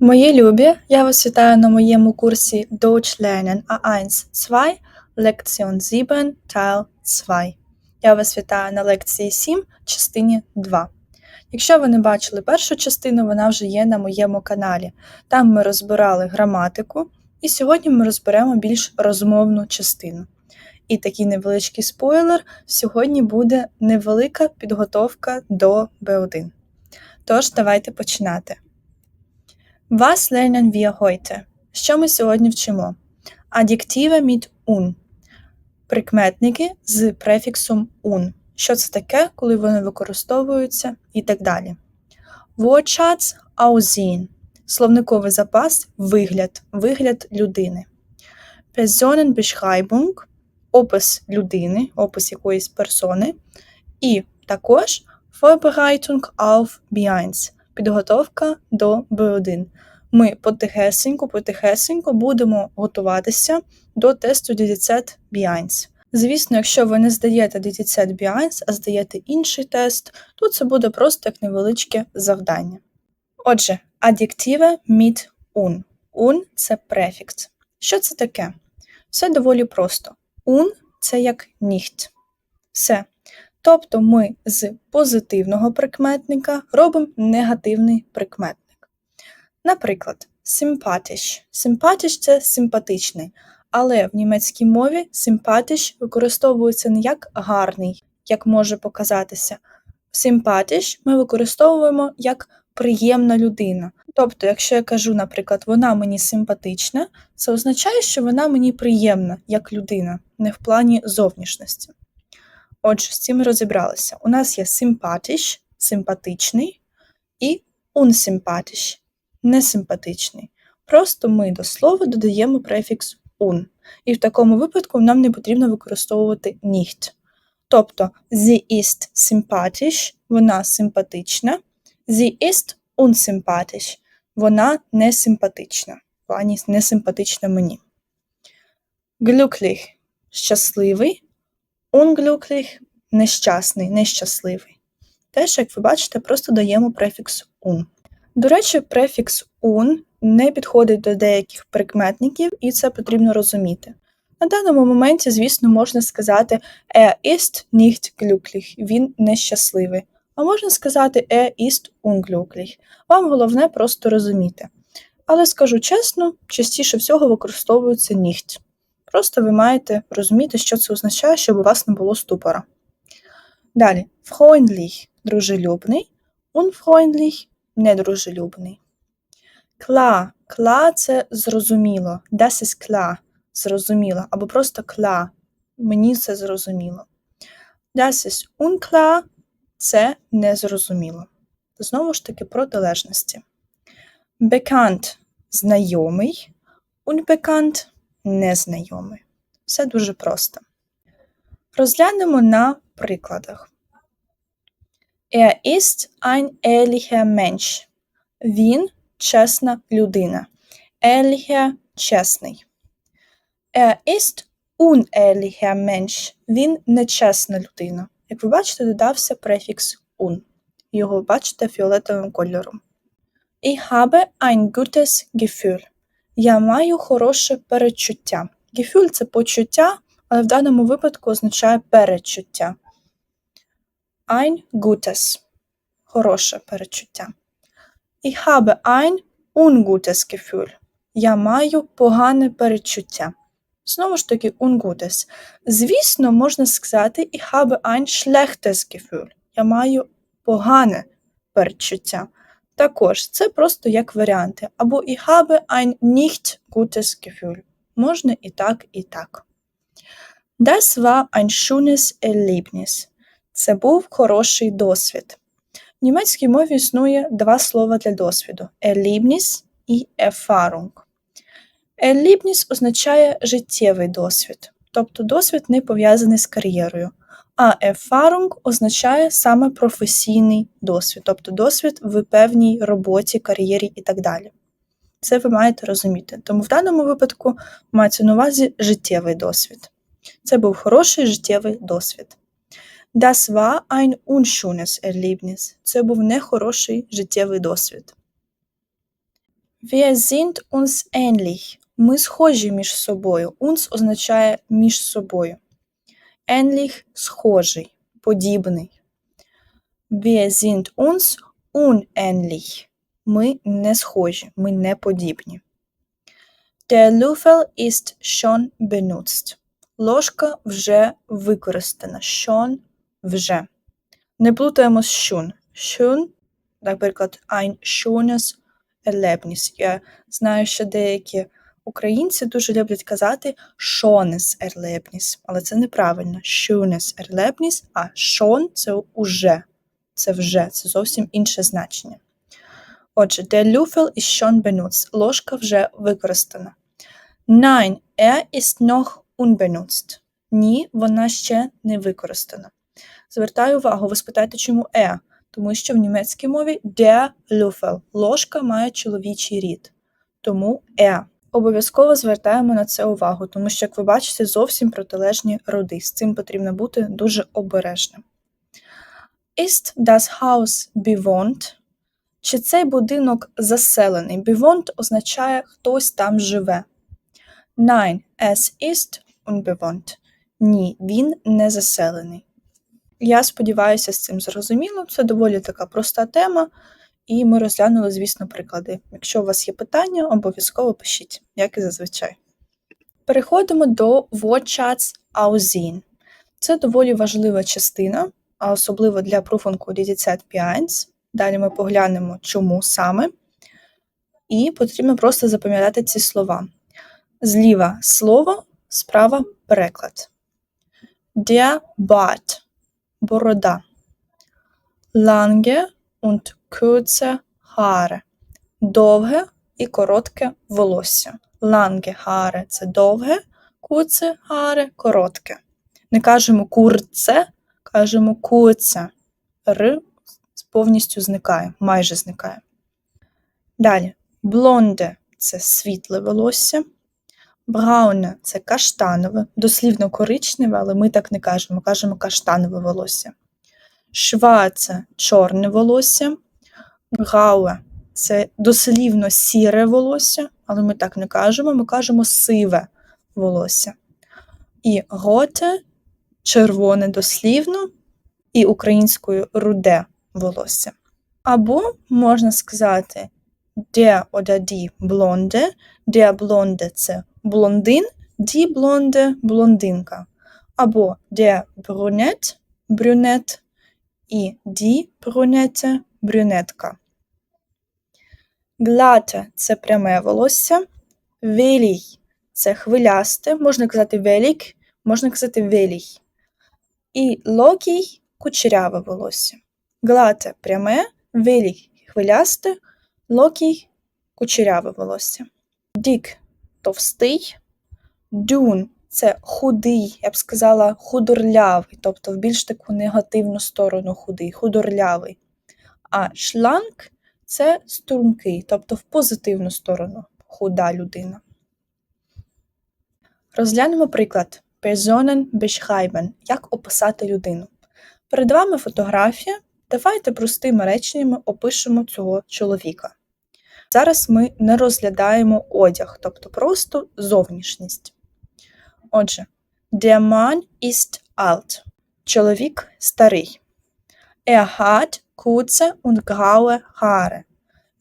Мої любі, я вас вітаю на моєму курсі Deutsch lernen A1 2 Lektion 7 Teil 2. Я вас вітаю на лекції 7, частині 2. Якщо ви не бачили першу частину, вона вже є на моєму каналі. Там ми розбирали граматику, і сьогодні ми розберемо більш розмовну частину. І такий невеличкий спойлер: сьогодні буде невелика підготовка до B1. Тож, давайте починати. Was lernen wir heute? Що ми сьогодні вчимо? Адjektive mit un. Прикметники з префіксом un. Що це таке, коли вони використовуються і так далі. Wortschatz aussehen. Словниковий запас вигляд, вигляд людини. Personenbeschreibung – опис людини, опис якоїсь персони. І також Vorbereitung auf B1 – підготовка до B1. Ми потихесеньку, потихесеньку будемо готуватися до тесту DDZ B1. Звісно, якщо ви не здаєте DDZ B1, а здаєте інший тест, то це буде просто як невеличке завдання. Отже, адjektive mit un. Un – це префікс. Що це таке? Все доволі просто. Un – це як nicht. Все. Тобто ми з позитивного прикметника робимо негативний прикметник. Наприклад, sympathisch. Sympathisch – це симпатичний, але в німецькій мові sympathisch використовується не як гарний, як може показатися. Sympathisch ми використовуємо як приємна людина. Тобто, якщо я кажу, наприклад, вона мені симпатична, це означає, що вона мені приємна як людина, не в плані зовнішності. Отже, з цим розібралися. У нас є sympathisch – симпатичний, і unsympathisch – несимпатичний. Просто ми до слова додаємо префікс un. І в такому випадку нам не потрібно використовувати nicht. Тобто, sie ist sympathisch – вона симпатична, sie ist unsympathisch – вона несимпатична. В плані несимпатична мені. Glücklich – щасливий, unglücklich – нещасний, нещасливий. Теж, як ви бачите, просто даємо префікс un. До речі, префікс un не підходить до деяких прикметників, і це потрібно розуміти. На даному моменті, звісно, можна сказати er ist nicht glücklich, він нещасливий. А можна сказати er ist unglücklich. Вам головне просто розуміти. Але скажу чесно, частіше всього використовується nicht. Просто ви маєте розуміти, що це означає, щоб у вас не було ступора. Далі, freundlich – дружелюбний, unfreundlich – недружелюбний. Klar – klar – це зрозуміло. Das ist klar – зрозуміло. Або просто klar – мені це зрозуміло. Das ist unklar – це незрозуміло. Знову ж таки, протилежності. Bekannt – знайомий, unbekannt – незнайомий. Все дуже просто. Розглянемо на прикладах. Er ist ein ehrlicher Mensch. Він чесна людина. Ehrlicher – чесний. Er ist unehrlicher Mensch. Він нечесна людина. Як ви бачите, додався префікс un. Його бачите фіолетовим кольором. Ich habe ein gutes Gefühl. Я маю хороше передчуття. Gefühl – це почуття, але в даному випадку означає передчуття. Ein gutes – хороше передчуття. Ich habe ein ungutes Gefühl. Я маю погане передчуття. Знову ж таки, ungutes. Звісно, можна сказати Ich habe ein schlechtes Gefühl. Я маю погане передчуття. Також це просто як варіанти. Або Ich habe ein nicht gutes Gefühl. Можна і так, і так. Das war ein schönes Erlebnis. Це був хороший досвід. В німецькій мові існує два слова для досвіду: Erlebnis і Erfahrung. Erlebnis означає життєвий досвід, тобто досвід не пов'язаний з кар'єрою. А Erfahrung означає саме професійний досвід, тобто досвід в певній роботі, кар'єрі і так далі. Це ви маєте розуміти. Тому в даному випадку мається на увазі життєвий досвід. Це був хороший життєвий досвід. Das war ein unschönes Erlebnis. Це був нехороший життєвий досвід. Wir sind uns ähnlich. Ми схожі між собою. Uns означає між собою. Ähnlich – схожий, подібний. Wir sind uns unähnlich. Ми не схожі, ми не подібні. Der Löffel ist schon benutzt. Ложка вже використана. Schon – вже. Не плутаємо з schon. Schon, наприклад, ein schönes Erlebnis. Я знаю, що деякі українці дуже люблять казати schönes Erlebnis, але це неправильно. Schönes Erlebnis, а schon – це уже. Це вже, це зовсім інше значення. Отже, der Löffel ist schon benutzt. Ложка вже використана. Nein, er ist noch unbenutzt. Ні, вона ще не використана. Звертаю увагу, ви спитаєте, чому е? Тому що в німецькій мові der Löffel. Ложка має чоловічий рід. Тому е. Обов'язково звертаємо на це увагу, тому що, як ви бачите, зовсім протилежні роди. З цим потрібно бути дуже обережним. Ist das Haus bewohnt? Чи цей будинок заселений? Bewohnt означає хтось там живе. Nein, es ist unbewohnt. Ні, він не заселений. Я сподіваюся, з цим зрозуміло. Це доволі така проста тема, і ми розглянули, звісно, приклади. Якщо у вас є питання, обов'язково пишіть, як і зазвичай. Переходимо до Wortschatz aussehen. Це доволі важлива частина, а особливо для пруфунку Didizet 5. Далі ми поглянемо, чому саме. І потрібно просто запам'ятати ці слова. Зліва слово, справа переклад. Der Bart – борода. Lange und kurze Haare – довге і коротке волосся. Lange Haare – це довге, kurze Haare – коротке. Не кажемо курце, кажемо курце. Р повністю зникає, майже зникає. Далі. Блонде – це світле волосся. Брауне це каштанове, дослівно коричневе, але ми так не кажемо, кажемо каштанове волосся. Шваце чорне волосся. Грауе це дослівно сіре волосся, але ми так не кажемо, ми кажемо сиве волосся. І готе червоне дослівно, і українською руде волосся. Або можна сказати oder die Blonde, der Blonde – це блондин, die Blonde – блондинка. Або der Brunette – брюнет і die Brunette – брюнетка. Glatte – це пряме волосся. Велій – це хвилясте, можна казати велік, можна казати велій. І локій – кучеряве волосся. Глате – пряме, велік – хвилясте, локій – кучеряве волосся. Дік – товстий. Дюн – це худий, я б сказала, худорлявий, тобто в більш таку негативну сторону худий, худорлявий. А шланк – це стрункий, тобто в позитивну сторону худа людина. Розглянемо приклад Personen beschreiben – як описати людину. Перед вами фотографія. Давайте простими реченнями опишемо цього чоловіка. Зараз ми не розглядаємо одяг, тобто просто зовнішність. Отже, der Mann ist alt. Чоловік старий. Er hat kurze und graue Haare.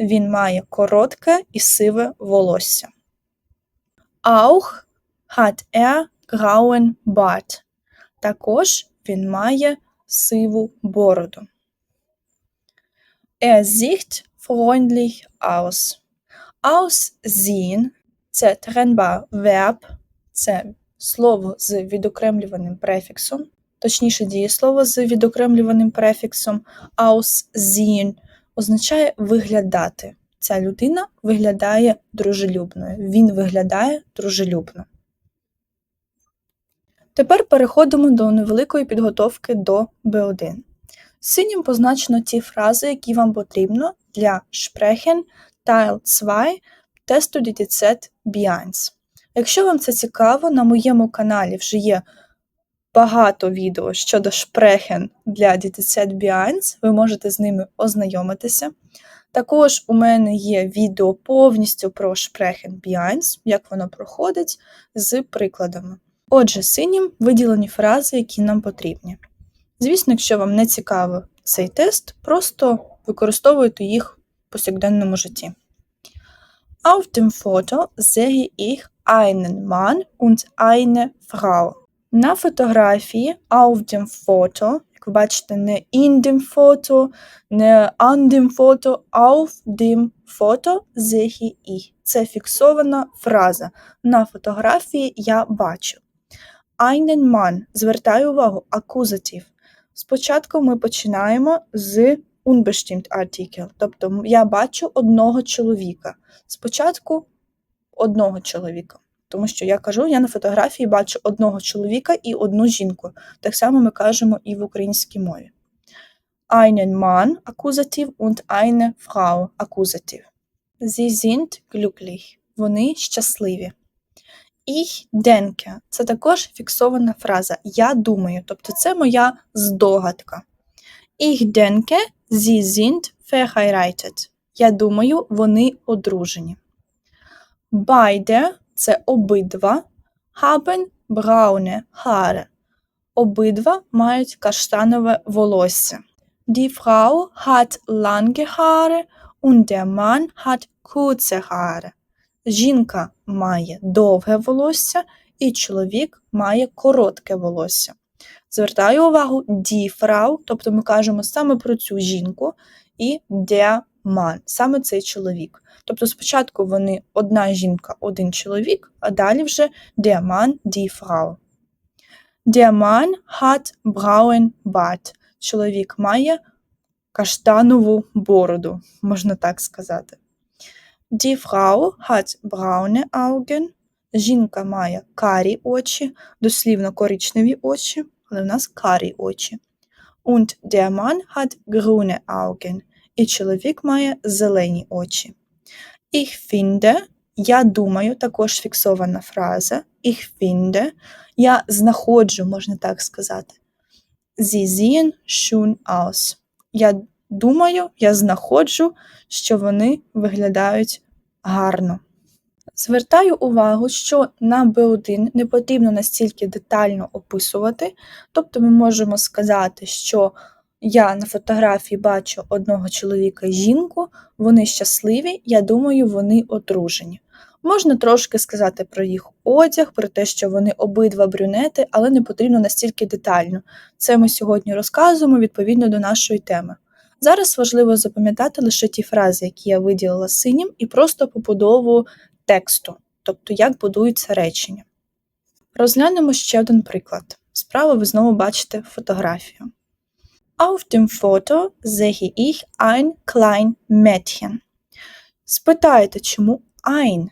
Він має коротке і сиве волосся. Auch hat er grauen Bart. Також він має сиву бороду. Er sieht freundlich aus. Aussehen – це тренба verb, це слово з відокремлюваним префіксом, точніше дієслово з відокремлюваним префіксом. Aussehen означає виглядати. Ця людина виглядає дружелюбною. Він виглядає дружелюбно. Тепер переходимо до невеликої підготовки до B1. Синім позначено ті фрази, які вам потрібно для Sprechen Teil 2 тесту DTZ B1. Якщо вам це цікаво, на моєму каналі вже є багато відео щодо Sprechen для DTZ B1, ви можете з ними ознайомитися. Також у мене є відео повністю про Sprechen B1, як воно проходить з прикладами. Отже, синім виділені фрази, які нам потрібні. Звісно, якщо вам не цікавий цей тест, просто використовуйте їх в повсякденному житті. Auf dem Foto sehe ich einen Mann und eine Frau. На фотографії auf dem як ви бачите, не in dem не an dem Foto, auf Foto sehe ich. Це фіксована фраза. На фотографії я бачу. Einen Mann. Звертаю увагу, акузатив. Спочатку ми починаємо з unbestimmt Artikel, тобто я бачу одного чоловіка. Спочатку одного чоловіка. Тому що я кажу, я на фотографії бачу одного чоловіка і одну жінку. Так само ми кажемо і в українській мові. Einen Mann акузатив und eine Frau акузатив. Sie sind glücklich. Вони щасливі. Ich denke – це також фіксована фраза. Я думаю, тобто це моя здогадка. Ich denke, sie sind verheiratet. Я думаю, вони одружені. Beide – це обидва. Haben braune Haare. Обидва мають каштанове волосся. Die Frau hat lange Haare und der Mann hat kurze Haare. Жінка має довге волосся, і чоловік має коротке волосся. Звертаю увагу die Frau, тобто ми кажемо саме про цю жінку, і der Mann, саме цей чоловік. Тобто спочатку вони одна жінка, один чоловік, а далі вже der Mann, die Frau. Der Mann hat braun Bart. Чоловік має каштанову бороду, можна так сказати. Die Frau hat braune Augen. Жінка має карі очі, дослівно коричневі очі, але в нас карі очі. Und der Mann hat grüne Augen. І чоловік має зелені очі. Ich finde, я думаю, також фіксована фраза. Ich finde, я знаходжу, можна так сказати. Sie sehen schön aus. Я думаю, я знаходжу, що вони виглядають гарно. Звертаю увагу, що на B1 не потрібно настільки детально описувати, тобто ми можемо сказати, що я на фотографії бачу одного чоловіка і жінку, вони щасливі, я думаю, вони одружені. Можна трошки сказати про їх одяг, про те, що вони обидва брюнети, але не потрібно настільки детально. Це ми сьогодні розказуємо відповідно до нашої теми. Зараз важливо запам'ятати лише ті фрази, які я виділила синім, і просто побудову тексту, тобто як будуються речення. Розглянемо ще один приклад. Справа ви знову бачите фотографію. Auf dem Foto sehe ich ein klein Mädchen. Спитаєте, чому ein?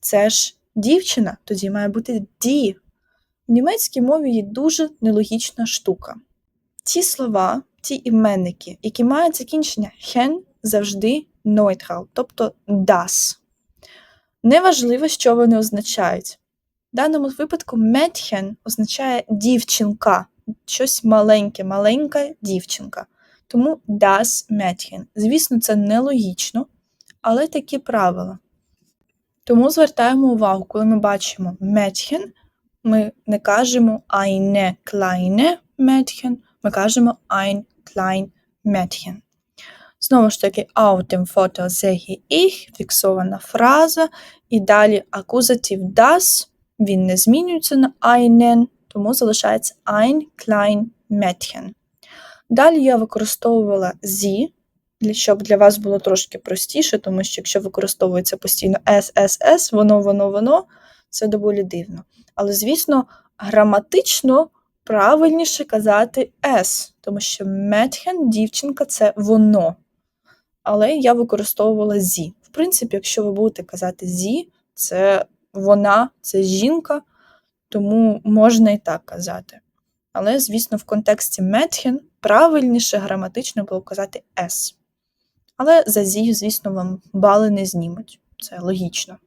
Це ж дівчина, тоді має бути die. В німецькій мові є дуже нелогічна штука. Ті слова, ті іменники, які мають закінчення hen, завжди neutral, тобто das. Неважливо, що вони означають. В даному випадку Mädchen означає дівчинка, щось маленьке, маленька дівчинка. Тому das Mädchen. Звісно, це нелогічно, але такі правила. Тому звертаємо увагу, коли ми бачимо Mädchen, ми не кажемо eine kleine Mädchen, ми кажемо ein klein Mädchen. Знову ж таки, auf dem Foto sehe ich, фіксована фраза, і далі акузатив das, він не змінюється на einen, тому залишається ein klein Mädchen. Далі я використовувала sie, щоб для вас було трошки простіше, тому що якщо використовується постійно S, воно, воно, воно, це доволі дивно. Але, звісно, граматично правильніше казати S, тому що Mädchen, дівчинка це воно. Але я використовувала зі. В принципі, якщо ви будете казати зі, це вона, це жінка, тому можна і так казати. Але, звісно, в контексті Mädchen правильніше граматично було казати S. Але за зі, звісно, вам бали не знімуть. Це логічно.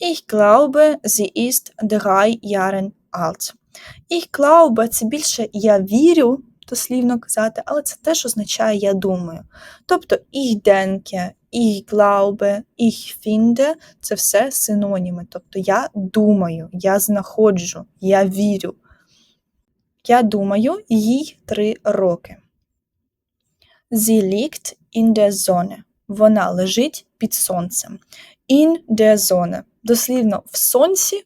Ich glaube, sie ist drei Jahren alt. Ich glaube, це більше я вірю, дослівно казати, але це теж означає я думаю. Тобто ich denke, ich glaube, ich finde – це все синоніми. Тобто я думаю, я знаходжу, я вірю. Я думаю, їй три роки. Sie liegt in der Sonne. Вона лежить під сонцем. In der Sonne. Дослівно в сонці,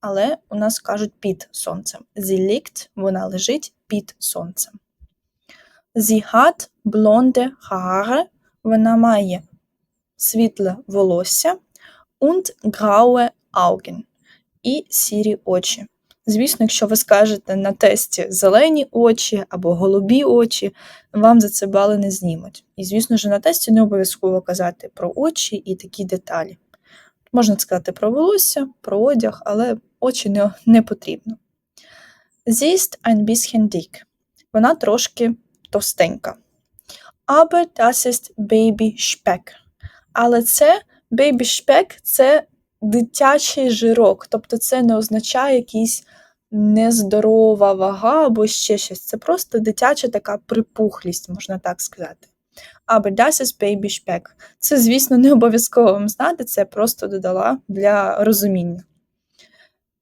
але у нас кажуть під сонцем. Sie liegt, вона лежить під сонцем. Sie hat blonde Haare. Вона має світле волосся und graue Augen. І сірі очі. Звісно, якщо ви скажете на тесті зелені очі або голубі очі, вам за це бали не знімуть. І, звісно ж, на тесті не обов'язково казати про очі і такі деталі. Можна сказати про волосся, про одяг, але очі не, не потрібно. Sie ist ein bisschen dick. Вона трошки товстенька. Aber das ist Baby Speck. Але це Baby Speck – це дитячий жирок, тобто це не означає якийсь нездорова вага або ще щось. Це просто дитяча така припухлість, можна так сказати. Aber das ist Baby Speck. Це, звісно, не обов'язково вам знати, це просто додала для розуміння.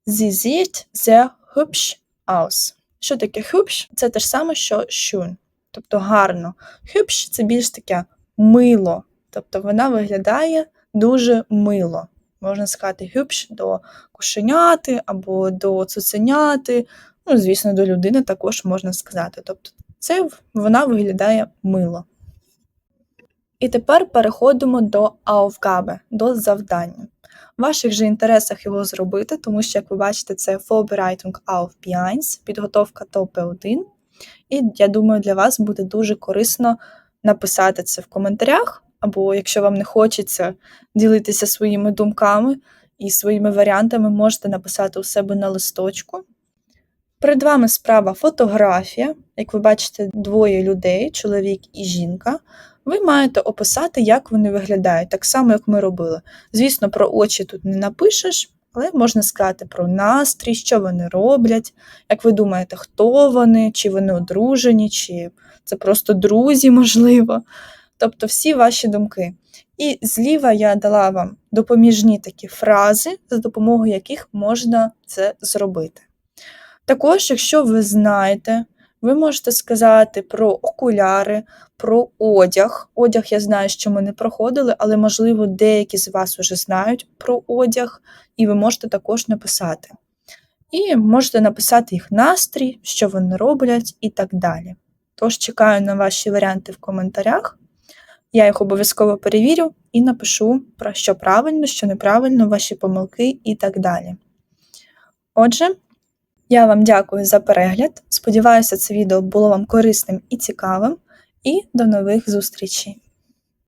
Sie sieht sehr hübsch aus. Що таке hübsch? Це те ж саме, що schön, тобто гарно. Hübsch – це більш таке мило, тобто вона виглядає дуже мило. Можна сказати hübsch до кошеняти або до цуценяти. Ну, звісно, до людини також можна сказати. Тобто, це вона виглядає мило. І тепер переходимо до Aufgabe, до завдання. В ваших же інтересах його зробити, тому що, як ви бачите, це Vorbereitung auf B1, підготовка до P1. І я думаю, для вас буде дуже корисно написати це в коментарях, або якщо вам не хочеться ділитися своїми думками і своїми варіантами, можете написати у себе на листочку. Перед вами справа фотографія. Як ви бачите, двоє людей, чоловік і жінка. Ви маєте описати, як вони виглядають, так само, як ми робили. Звісно, про очі тут не напишеш, але можна сказати про настрій, що вони роблять, як ви думаєте, хто вони, чи вони одружені, чи це просто друзі, можливо. Тобто всі ваші думки. І зліва я дала вам допоміжні такі фрази, за допомогою яких можна це зробити. Також, якщо ви знаєте, ви можете сказати про окуляри, про одяг. Одяг я знаю, що ми не проходили, але, можливо, деякі з вас вже знають про одяг, і ви можете також написати. І можете написати їх настрій, що вони роблять, і так далі. Тож чекаю на ваші варіанти в коментарях. Я їх обов'язково перевірю і напишу, про що правильно, що неправильно, ваші помилки і так далі. Отже, я вам дякую за перегляд. Сподіваюся, це відео було вам корисним і цікавим. І до нових зустрічей!